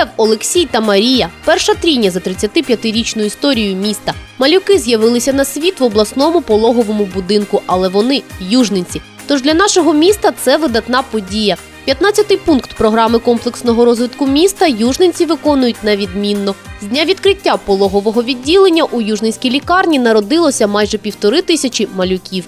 Лев, Олексій та Марія перша трійня за 35-річною історією міста. Малюки з'явилися на світ в обласному пологовому будинку, але вони южниці. Тож для нашого міста це видатна подія. 15-й пункт програми комплексного розвитку міста южниці виконують на відмінно. З дня відкриття пологового відділення у южницькій лікарні народилося майже півтори тисячі малюків.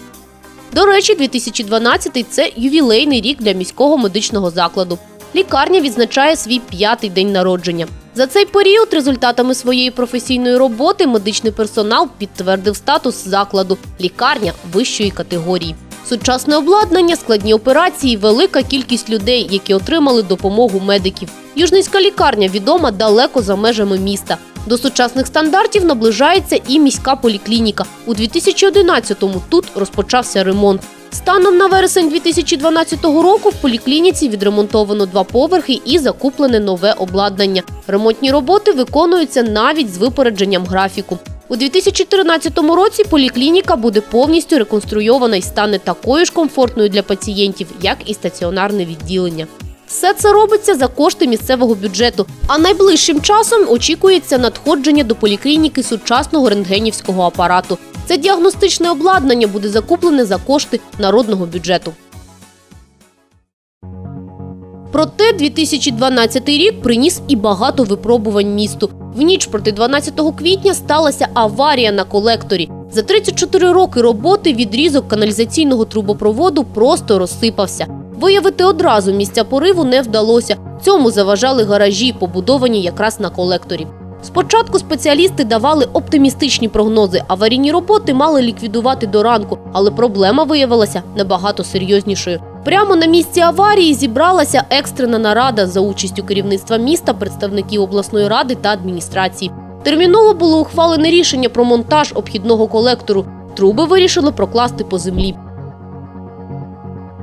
До речі, 2012 – це ювілейний рік для міського медичного закладу. Лікарня відзначає свій п'ятий день народження. За цей період результатами своєї професійної роботи медичний персонал підтвердив статус закладу лікарня вищої категорії. Сучасне обладнання, складні операції, велика кількість людей, які отримали допомогу медиків. Южницька лікарня відома далеко за межами міста. До сучасних стандартів наближається і міська поліклініка. У 2011-му тут розпочався ремонт. Станом на вересень 2012 року в поліклініці відремонтовано два поверхи і закуплене нове обладнання. Ремонтні роботи виконуються навіть з випередженням графіку. У 2014 році поліклініка буде повністю реконструйована і стане такою ж комфортною для пацієнтів, як і стаціонарне відділення. Все це робиться за кошти місцевого бюджету. А найближчим часом очікується надходження до поліклініки сучасного рентгенівського апарату. Це діагностичне обладнання буде закуплене за кошти народного бюджету. Проте 2012 рік приніс і багато випробувань місту. В ніч проти 12 квітня сталася аварія на колекторі. За 34 роки роботи відрізок каналізаційного трубопроводу просто розсипався. Виявити одразу місця пориву не вдалося. Цьому заважали гаражі, побудовані якраз на колекторі. Спочатку спеціалісти давали оптимістичні прогнози. Аварійні роботи мали ліквідувати до ранку, але проблема виявилася набагато серйознішою. Прямо на місці аварії зібралася екстрена нарада за участю керівництва міста, представників обласної ради та адміністрації. Терміново було ухвалене рішення про монтаж обхідного колектору. Труби вирішили прокласти по землі.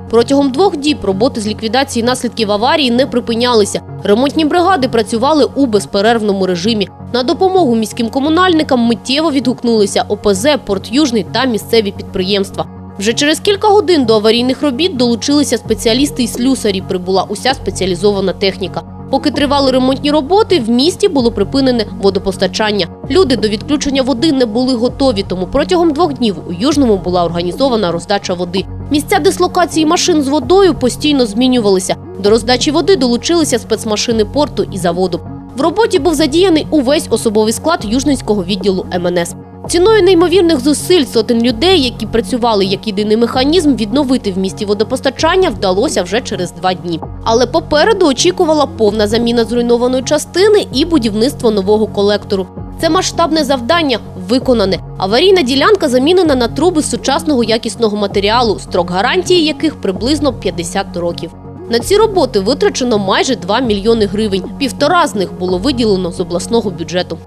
Протягом двох діб роботи з ліквідації наслідків аварії не припинялися. Ремонтні бригади працювали у безперервному режимі. На допомогу міським комунальникам миттєво відгукнулися ОПЗ, Порт Южний та місцеві підприємства. Вже через кілька годин до аварійних робіт долучилися спеціалісти і слюсарі. Прибула уся спеціалізована техніка. Поки тривали ремонтні роботи, в місті було припинене водопостачання. Люди до відключення води не були готові, тому протягом двох днів у Южному була організована роздача води. Місця дислокації машин з водою постійно змінювалися. До роздачі води долучилися спецмашини порту і заводу. В роботі був задіяний увесь особовий склад Южницького відділу МНС. Ціною неймовірних зусиль сотень людей, які працювали як єдиний механізм, відновити в місті водопостачання вдалося вже через два дні. Але попереду очікувала повна заміна зруйнованої частини і будівництво нового колектору. Це масштабне завдання виконане. Аварійна ділянка замінена на труби сучасного якісного матеріалу, строк гарантії яких приблизно 50 років. На ці роботи витрачено майже 2 мільйони гривень. Півтора з них було виділено з обласного бюджету.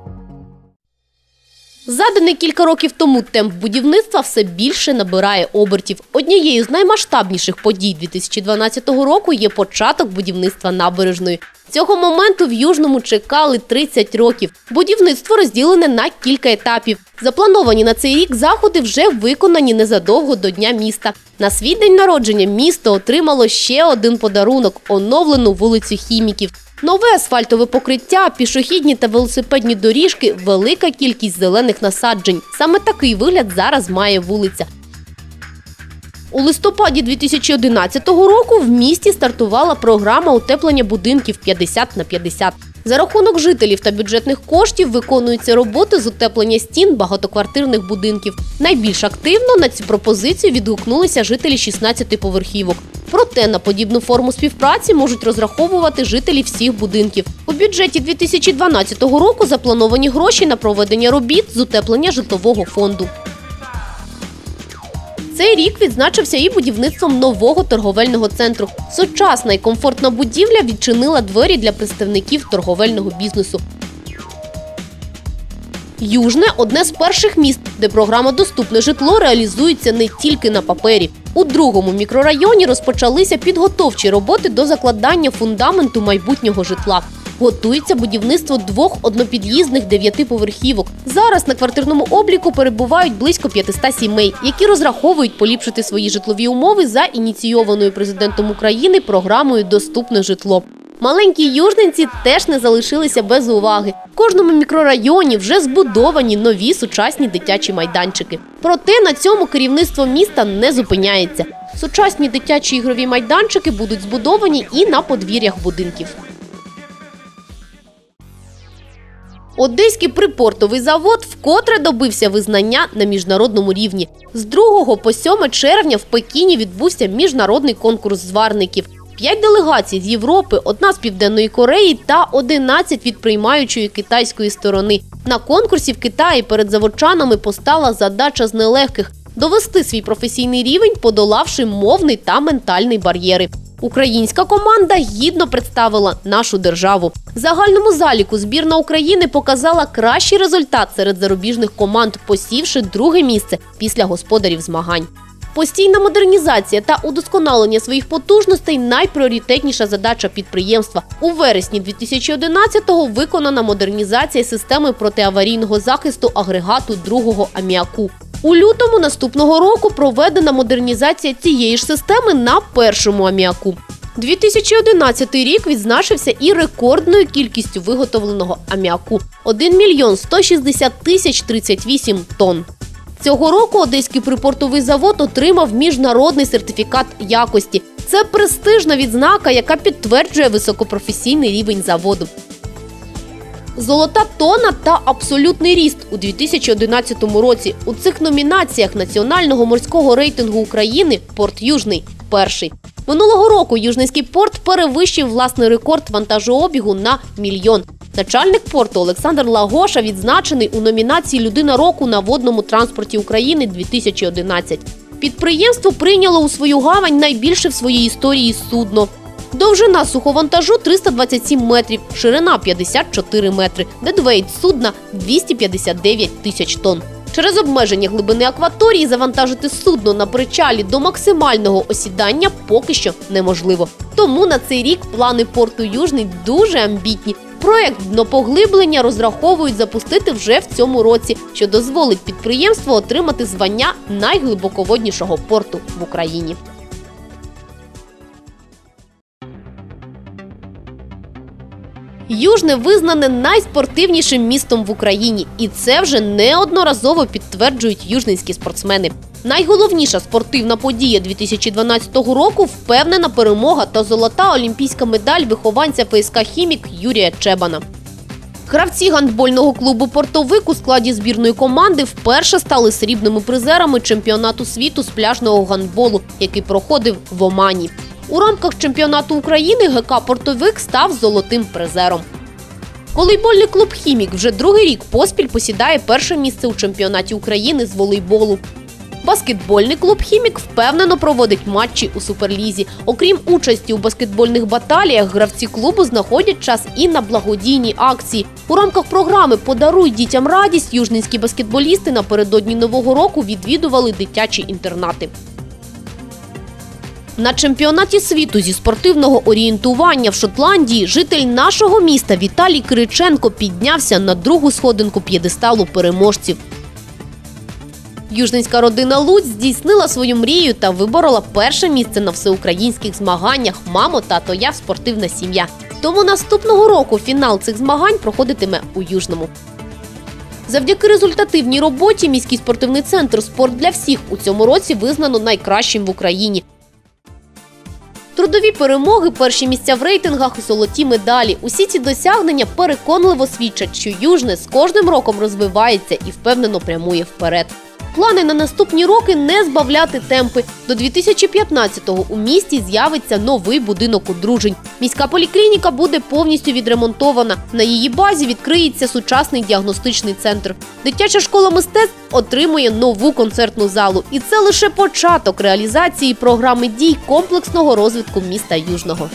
Заданий кілька років тому темп будівництва все більше набирає обертів. Однією з наймасштабніших подій 2012 року є початок будівництва набережної. Цього моменту в Южному чекали 30 років. Будівництво розділене на кілька етапів. Заплановані на цей рік заходи вже виконані незадовго до Дня міста. На свій день народження місто отримало ще один подарунок оновлену вулицю хіміків. Нове асфальтове покриття, пішохідні та велосипедні доріжки, велика кількість зелених насаджень. Саме такий вигляд зараз має вулиця. У листопаді 2011 року в місті стартувала програма утеплення будинків 50 на 50. За рахунок жителів та бюджетних коштів виконуються роботи з утеплення стін багатоквартирних будинків. Найбільш активно на цю пропозицію відгукнулися жителі 16 поверхівок. Проте на подібну форму співпраці можуть розраховувати жителі всіх будинків. У бюджеті 2012 року заплановані гроші на проведення робіт з утеплення житлового фонду. Цей рік відзначився і будівництвом нового торговельного центру. Сучасна і комфортна будівля відчинила двері для представників торговельного бізнесу. Южне одне з перших міст, де програма Доступне житло реалізується не тільки на папері. У другому мікрорайоні розпочалися підготовчі роботи до закладання фундаменту майбутнього житла. Готується будівництво двох однопід'їзних дев'ятиповерхівок. Зараз на квартирному обліку перебувають близько 500 сімей, які розраховують поліпшити свої житлові умови за ініційованою президентом України програмою Доступне житло. Маленькі южненці теж не залишилися без уваги. В кожному мікрорайоні вже збудовані нові сучасні дитячі майданчики. Проте на цьому керівництво міста не зупиняється. Сучасні дитячі ігрові майданчики будуть збудовані і на подвір'ях будинків. Одеський припортовий завод вкотре добився визнання на міжнародному рівні. З 2 по 7 червня в Пекіні відбувся міжнародний конкурс зварників. П'ять делегацій з Європи, одна з Південної Кореї та 11 від приймаючої китайської сторони. На конкурсі в Китаї перед заводчанами постала задача з нелегких довести свій професійний рівень, подолавши мовний та ментальний бар'єри. Українська команда гідно представила нашу державу. В загальному заліку збірна України показала кращий результат серед зарубіжних команд, посівши друге місце після господарів змагань. Постійна модернізація та удосконалення своїх потужностей найпріоритетніша задача підприємства. У вересні 2011-го виконана модернізація системи протиаварійного захисту агрегату другого аміаку. У лютому наступного року проведена модернізація цієї ж системи на першому аміаку. 2011 рік відзначився і рекордною кількістю виготовленого аміаку 1 мільйон 160 тисяч 38 тонн. Цього року Одеський припортовий завод отримав міжнародний сертифікат якості. Це престижна відзнака, яка підтверджує високопрофесійний рівень заводу. Золота тона та абсолютний ріст у 2011 році. У цих номінаціях національного морського рейтингу України Порт Южний перший. Минулого року Южницький порт перевищив власний рекорд вантажообігу на мільйон. Начальник порту Олександр Лагоша відзначений у номінації Людина року на водному транспорті України 2011. Підприємство прийняло у свою гавань найбільше в своїй історії судно. Довжина суховантажу 327 метрів, ширина 54 метри, дедвейт судна 259 тисяч тонн. Через обмеження глибини акваторії завантажити судно на причалі до максимального осідання поки що неможливо. Тому на цей рік плани порту Южний дуже амбітні. Проект днопоглиблення розраховують запустити вже в цьому році, що дозволить підприємству отримати звання найглибоководнішого порту в Україні. Южне визнане найспортивнішим містом в Україні, і це вже неодноразово підтверджують южненські спортсмени. Найголовніша спортивна подія 2012 року впевнена перемога та золота олімпійська медаль вихованця ФСК Хімік Юрія Чебана. Гравці гандбольного клубу Портовик у складі збірної команди вперше стали срібними призерами чемпіонату світу з пляжного гандболу, який проходив в Омані. У рамках чемпіонату України ГК Портовик став золотим призером. Волейбольний клуб Хімік вже другий рік поспіль посідає перше місце у чемпіонаті України з волейболу. Баскетбольний клуб Хімік впевнено проводить матчі у суперлізі. Окрім участі у баскетбольних баталіях, гравці клубу знаходять час і на благодійні акції. У рамках програми Подаруй дітям радість южненські баскетболісти напередодні нового року відвідували дитячі інтернати. На чемпіонаті світу зі спортивного орієнтування в Шотландії житель нашого міста Віталій Кириченко піднявся на другу сходинку п'єдесталу переможців. Южненська родина Луць здійснила свою мрію та виборола перше місце на всеукраїнських змаганнях Мамо, тато, я спортивна сім'я. Тому наступного року фінал цих змагань проходитиме у Южному. Завдяки результативній роботі міський спортивний центр Спорт для всіх у цьому році визнано найкращим в Україні. Трудові перемоги, перші місця в рейтингах, золоті медалі. Усі ці досягнення переконливо свідчать, що Южне з кожним роком розвивається і впевнено прямує вперед. Плани на наступні роки не збавляти темпи. До 2015-го у місті з'явиться новий будинок одружень. Міська поліклініка буде повністю відремонтована. На її базі відкриється сучасний діагностичний центр. Дитяча школа мистецтв отримує нову концертну залу. І це лише початок реалізації програми дій комплексного розвитку міста Южного.